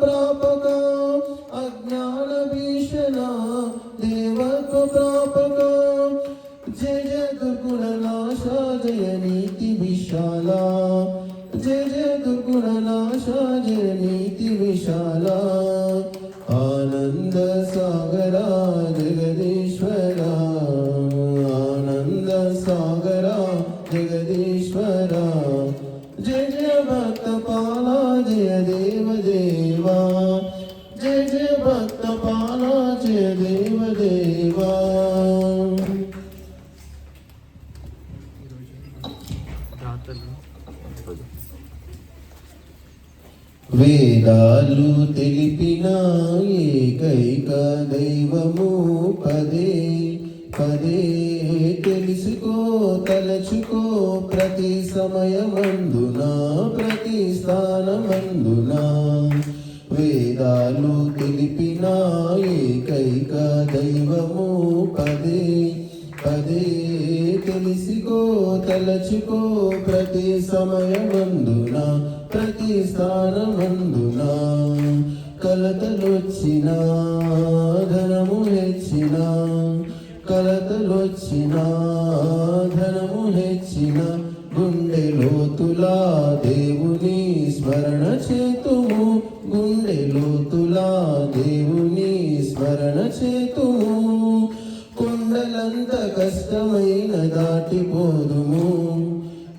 ప్రాపక అజ్ఞాన భీషణ దేవకు ప్రాపక జయ జయ దుర్గుణ నాశ జయ నీతి విశాల జయ జయ దుర్గుణ వేదాలు తెలిపిన ఏకైక దైవము. పదే పదే తెలుసుకో తలచుకో. ప్రతి సమయమందున ప్రతి స్థానమందున. వేదాలు తెలిపిన ఏకైక దైవము. పదే పదే తలచుకో ప్రతి సమయమందున ప్రతి స్థానమందున. కలతలొచ్చిన ధనము హెచ్చిన కలతలొచ్చిన ధనము హెచ్చిన గుండె లోతులా దేవుని స్మరణ చేతుము. గుండె లోతులా దేవుని స్మరణ చేతుము. బాధలంత కష్టమైన దాటిపోదుము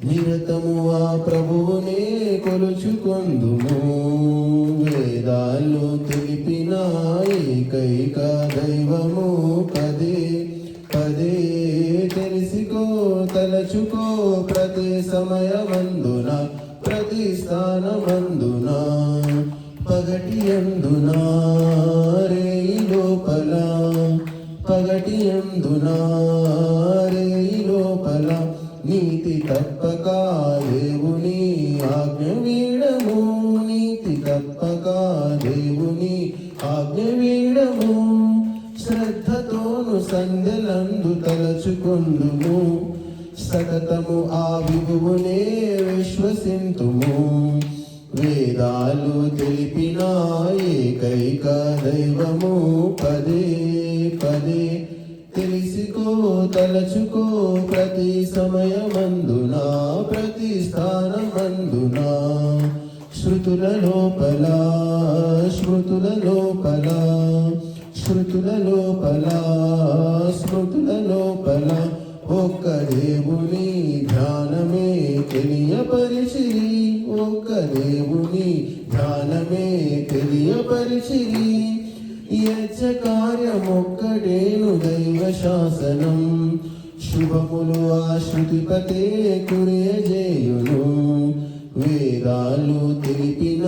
నిరతము ఆ ప్రభువునే కొలుచుకొందుము. వేదాలు తెలిపిన ఏకైక దైవము పదే పదే. తెలుసుకో తలచుకో ప్రతి సమయమందున ప్రతి స్థానమందున. పగటి అందునా రే లోపల పగటి అందున లోపల నీతి తప్పక దేవుని ఆజ్ఞ వీడము. నీతి తప్పక దేవుని ఆజ్ఞ వీడము. శ్రద్ధతోను సంధ్యలందు తలచుకుందుము సతతము ఆ విభువునే విశ్వసింతుము. వేదాలు తెలిపిన ఏకైక దైవము పదే తలచుకో ప్రతి సమయమందున ప్రతి స్థానమందున శృతుల లోపల శృతుల లోపల శృతుల లోపల స్మృతుల లోపల. ఒక్క దేవుని ధ్యానమే తెలియపరిచిరి ఒక్క దేవుని ధ్యానమే తెలియపరిచిరి. కార్యమొక్కటేను దైవ శాసనం శుభములు ఆ శృతిపతే కురియజేయును వేదాలు తెలిపిన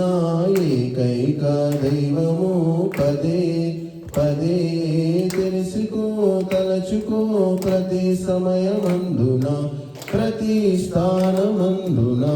ఏకైక దైవము పదే పదే తెలుసుకో తలచుకో ప్రతి సమయమందున ప్రతి స్థానమందునా.